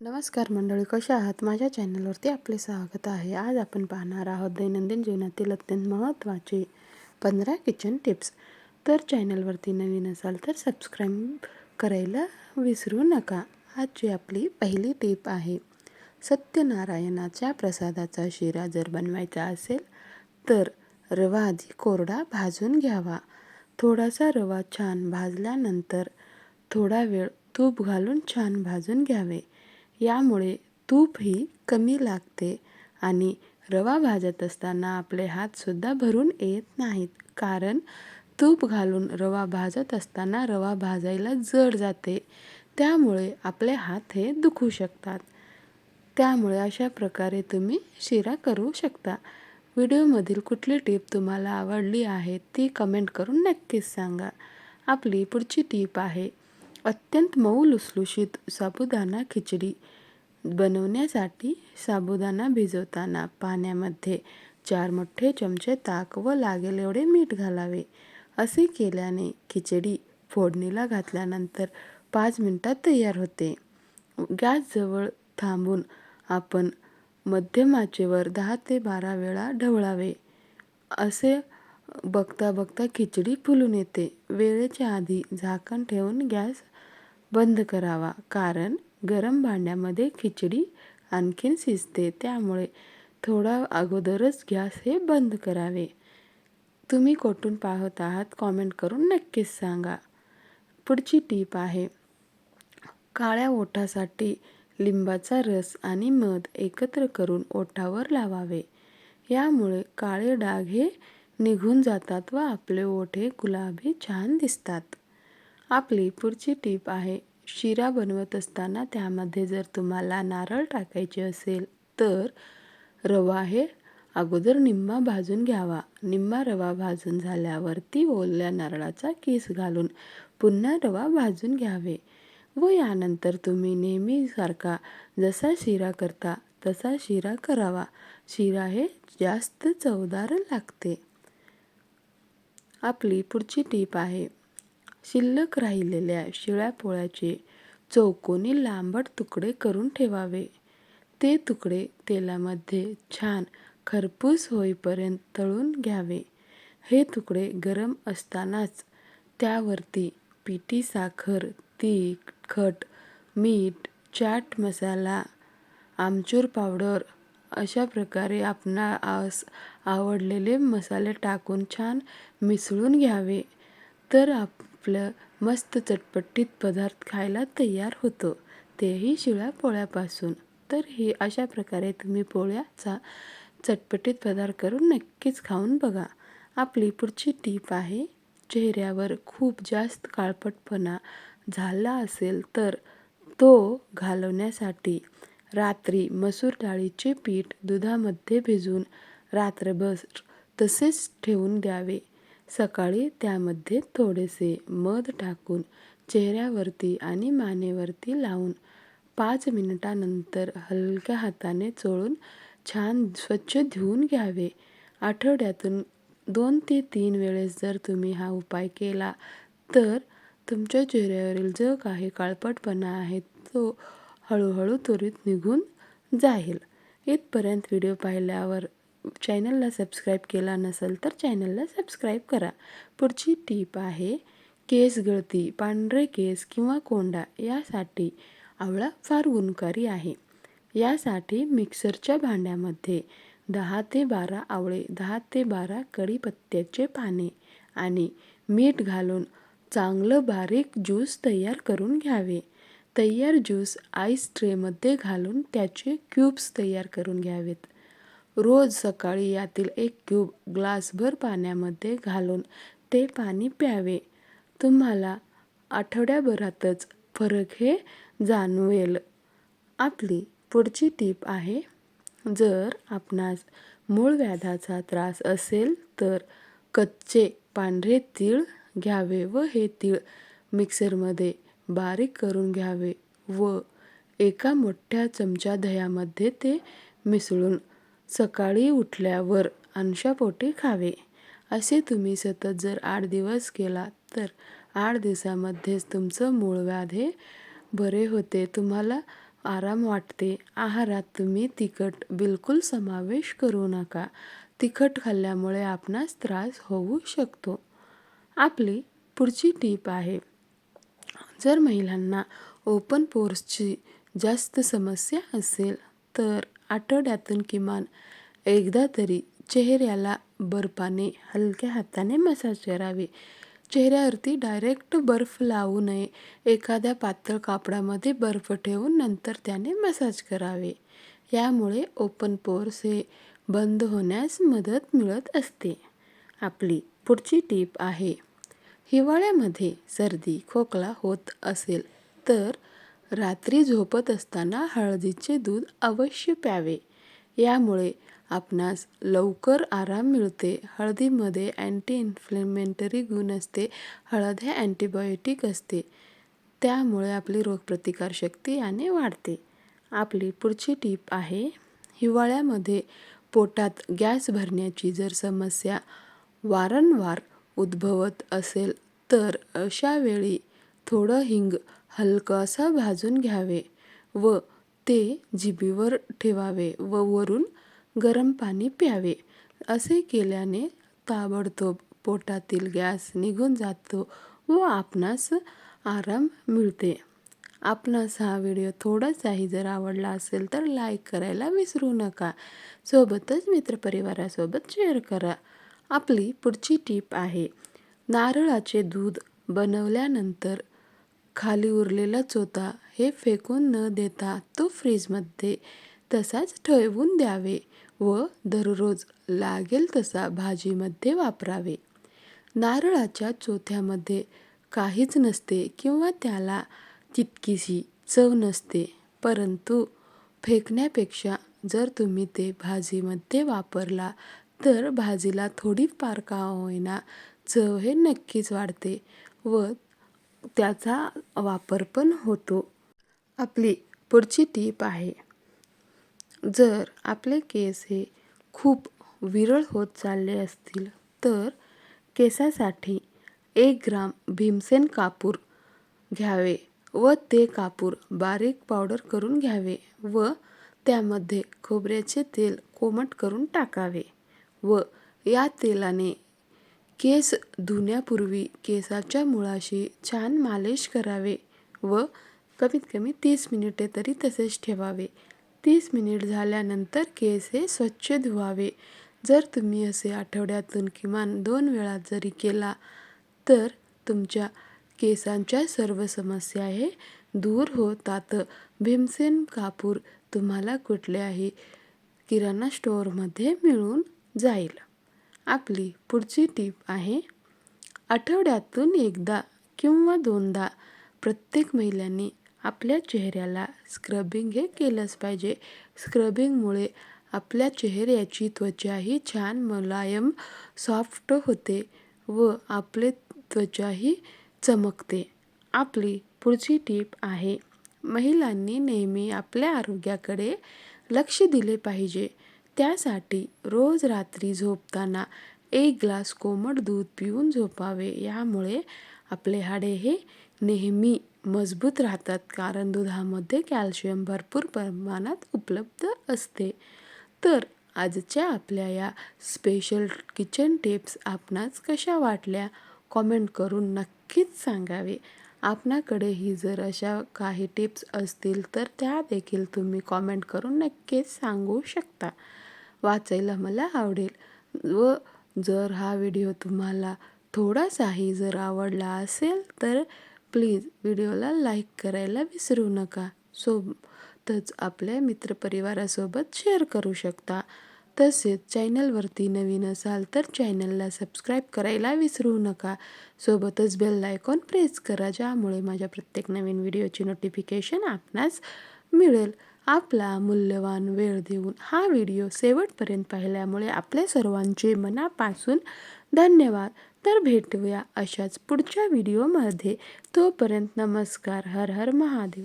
नमस्कार मंडळी कशा आहात? माझ्या चॅनलवरती आपले स्वागत आहे. आज आपण पाहणार आहोत दैनंदिन जीवनातील अत्यंत महत्त्वाचे पंधरा किचन टिप्स तर चॅनलवरती नवीन असाल तर सबस्क्राईब करायला विसरू नका. आजची आपली पहिली टिप आहे सत्यनारायणाच्या प्रसादाचा शिरा जर बनवायचा असेल तर रवा आधी कोरडा भाजून घ्यावा. थोडासा रवा छान भाजल्यानंतर थोडा वेळ तूप घालून छान भाजून घ्यावे. यामुळे तूपही कमी लागते आणि रवा भाजत असताना आपले हातसुद्धा भरून येत नाहीत. कारण तूप घालून रवा भाजत असताना रवा भाजायला जड जाते. त्यामुळे आपले हात हे दुखू शकतात. त्यामुळे अशा प्रकारे तुम्ही शिरा करू शकता. व्हिडिओमधील कुठली टीप तुम्हाला आवडली आहे ती कमेंट करून नक्कीच सांगा. आपली पुढची टीप आहे अत्यंत मऊ लुसलुशीत साबुदाणा खिचडी बनवण्यासाठी साबुदाणा भिजवताना पाण्यामध्ये चार मोठे चमचे ताक व लागेल एवढे मीठ घालावे. असे केल्याने खिचडी फोडणीला घातल्यानंतर पाच मिनटात तयार होते. गॅसजवळ थांबून आपण मध्यमाचेवर दहा ते बारा वेळा ढवळावे. असे बघता बघता खिचडी फुलून येते. वेळेच्या आधी झाकण ठेवून गॅस बंद करावा. कारण गरम भांड्यामध्ये खिचडी आणखीन शिजते. त्यामुळे थोडा अगोदरच गॅस हे बंद करावे. तुम्ही कोठून पाहत आहात कॉमेंट करून नक्कीच सांगा. पुढची टीप आहे. काळ्या ओठासाठी लिंबाचा रस आणि मध एकत्र करून ओठावर लावावे. यामुळे काळे डाग हे निघून जातात व आपले ओठ हे गुलाबी छान दिसतात. आपली पुढची टीप आहे शिरा बनवत असताना त्यामध्ये जर तुम्हाला नारळ टाकायचे असेल तर रवा हे अगोदर निम्मा भाजून घ्यावा. निम्मा रवा भाजून झाल्यावरती ओल्या नारळाचा केस घालून पुन्हा रवा भाजून घ्यावे व यानंतर तुम्ही नेहमीसारखा जसा शिरा करता तसा शिरा करावा. शिरा हे जास्त चवदार लागते. आपली पुढची टीप आहे शिल्लक राहिलेल्या शिळ्या पोळ्याचे चौकोनी लांबट तुकडे करून ठेवावे. ते तुकडे तेलामध्ये छान खरपूस होईपर्यंत तळून घ्यावे. हे तुकडे गरम असतानाच त्यावरती पिठी साखर तीख खट मीठ चाट मसाला आमचूर पावडर अशा प्रकारे आपणा आस आवडलेले मसाले टाकून छान मिसळून घ्यावे. तर आप आपलं मस्त चटपटीत पदार्थ खायला तयार होतो. तेही शिळ्या पोळ्यापासून. तर हे अशा प्रकारे तुम्ही पोळ्याचा चटपटीत पदार्थ करून नक्कीच खाऊन बघा. आपली पुढची टीप आहे चेहऱ्यावर खूप जास्त काळपटपणा झाला असेल तर तो घालवण्यासाठी रात्री मसूर डाळीचे पीठ दुधामध्ये भिजून रात्रभर तसेच ठेवून द्यावे. सकाळी त्यामध्ये थोडेसे मध टाकून चेहऱ्यावरती आणि मानेवरती लावून पाच मिनिटानंतर हलक्या हाताने चोळून छान स्वच्छ धुवून घ्यावे. आठवड्यातून दोन ते तीन वेळेस जर तुम्ही हा उपाय केला तर तुमच्या चेहऱ्यावरील जो काही काळपटपणा आहे तो हळूहळू त्वरित निघून जाईल. इथपर्यंत व्हिडिओ पाहिल्यावर चॅनलला सबस्क्राईब केला नसेल तर चॅनलला सबस्क्राईब करा. पुढची टीप आहे केस गळती पांढरे केस किंवा कोंडा यासाठी आवळा फार गुणकारी आहे. यासाठी मिक्सरच्या भांड्यामध्ये दहा ते बारा आवळे दहा ते बारा कढीपत्त्याचे पाने आणि मीठ घालून चांगलं बारीक ज्यूस तयार करून घ्यावे. तयार ज्यूस आईस ट्रेमध्ये घालून त्याचे क्यूब्स तयार करून घ्यावेत. रोज सकाळी यातील एक क्यूब ग्लासभर पाण्यामध्ये घालून ते पाणी प्यावे. तुम्हाला आठवड्याभरातच फरक हे जाणवेल. आपली पुढची टीप आहे जर आपणास मूळ व्याधाचा त्रास असेल तर कच्चे पांढरे तीळ घ्यावे व हे तीळ मिक्सरमध्ये बारीक करून घ्यावे व एका मोठ्या चमचा दह्यामध्ये ते मिसळून सकाळी उठल्यावर अंशापोटी खावे. असे तुम्ही सतत जर आठ दिवस केला तर आठ दिवसामध्येच तुमचं मूळव्याध हे बरे होते. तुम्हाला आराम वाटते. आहारात तुम्ही तिखट बिलकुल समावेश करू नका. तिखट खाल्ल्यामुळे आपणास त्रास होऊ शकतो. आपली पुढची टीप आहे. जर महिलांना ओपन पोर्सची जास्त समस्या असेल तर आठवड्यातून किमान एकदा तरी चेहऱ्याला बर्फाने हलक्या हाताने मसाज करावे. चेहऱ्यावरती डायरेक्ट बर्फ लावू नये. एखाद्या पातळ कापडामध्ये बर्फ ठेवून नंतर त्याने मसाज करावे. यामुळे ओपन पोर्स हे बंद होण्यास मदत मिळत असते. आपली पुढची टीप आहे हिवाळ्यामध्ये सर्दी खोकला होत असेल तर रात्री झोपत असताना हळदीचे दूध अवश्य प्यावे. यामुळे आपणास लवकर आराम मिळते. हळदीमध्ये अँटी इन्फ्लेमेंटरी गुण असते. हळद हे अँटीबायोटिक असते. त्यामुळे आपली रोगप्रतिकारशक्ती याने वाढते. आपली पुढची टीप आहे हिवाळ्यामध्ये पोटात गॅस भरण्याची जर समस्या वारंवार उद्भवत असेल तर अशावेळी थोडं हिंग हलकं भाजून घ्यावे व ते जिभेवर ठेवावे व वरून गरम पाणी प्यावे. असे केल्याने ताबडतोब पोटातील गॅस निघून जातो व आपणास आराम मिळते. आपणास हा व्हिडिओ थोडासाही जर आवडला असेल तर लाईक करायला विसरू नका. सोबतच मित्रपरिवारासोबत शेअर करा. आपली पुढची टीप आहे नारळाचे दूध बनवल्यानंतर खाली उरलेला चोथा हे फेकून न देता तो फ्रीजमध्ये तसाच ठेवून द्यावे व दररोज लागेल तसा भाजीमध्ये वापरावे. नारळाच्या चोथ्यामध्ये काहीच नसते किंवा त्याला तितकीशी चव नसते. परंतु फेकण्यापेक्षा जर तुम्ही ते भाजीमध्ये वापरला तर भाजीला थोडीफार का होईना चव हे नक्कीच वाढते व त्याचा वापर पण होतो. आपली पुढची टीप आहे जर आपले केस हे खूप विरळ होत चालले असतील तर केसासाठी एक ग्राम भीमसेन कापूर घ्यावे व ते कापूर बारीक पावडर करून घ्यावे व त्यामध्ये खोबऱ्याचे तेल कोमट करून टाकावे व या तेलाने केस धुण्यापूर्वी केसाच्या मुळाशी छान मालिश करावे व कमीत कमी तीस मिनिटे तरी तसेच ठेवावे. तीस मिनिट झाल्यानंतर केस हे स्वच्छ धुवावे. जर तुम्ही असे आठवड्यातून किमान दोन वेळा जरी केला तर तुमच्या केसांच्या सर्व समस्या हे दूर होतात. भीमसेन कापूर तुम्हाला कुठल्याही किराणा स्टोअरमध्ये मिळून जाईल. आपली पुढची टीप आहे आठवड्यातून एकदा किंवा दोनदा प्रत्येक महिलांनी आपल्या चेहऱ्याला स्क्रबिंग हे केलंच पाहिजे. स्क्रबिंगमुळे आपल्या चेहऱ्याची त्वचाही छान मुलायम सॉफ्ट होते व आपले त्वचाही चमकते. आपली पुढची टीप आहे महिलांनी नेहमी आपल्या आरोग्याकडे लक्ष दिले पाहिजे. त्यासाठी रोज रात्री झोपताना एक ग्लास कोमट दूध पिऊन झोपावे. यामुळे आपले हाडे हे नेहमी मजबूत राहतात. कारण दुधामध्ये कॅल्शियम भरपूर प्रमाणात उपलब्ध असते. तर आजच्या आपल्या या स्पेशल किचन टिप्स आपणास कशा वाटल्या? कॉमेंट करून नक्कीच सांगावे. आपणाकडेही जर अशा काही टिप्स असतील तर त्या देखील तुम्ही कॉमेंट करून नक्कीच सांगू शकता. वाचायला मला आवडेल. व जर हा व्हिडिओ तुम्हाला थोडासाही जर आवडला असेल तर प्लीज व्हिडिओला लाईक करायला विसरू नका. सोबतच आपल्या मित्रपरिवारासोबत शेअर करू शकता. तसेच चॅनलवरती नवीन असाल तर चॅनलला सबस्क्राईब करायला विसरू नका. सोबतच बेल आयकॉन प्रेस करा ज्यामुळे माझ्या प्रत्येक नवीन व्हिडिओची नोटिफिकेशन आपणास मिळेल. आपला मूल्यवान वेळ देऊन हा व्हिडिओ शेवटपर्यंत पाहिल्यामुळे आपल्या सर्वांचे मनापासून धन्यवाद. तर भेटूया अशाच पुढच्या व्हिडिओमध्ये. तोपर्यंत नमस्कार. हर हर महादेव.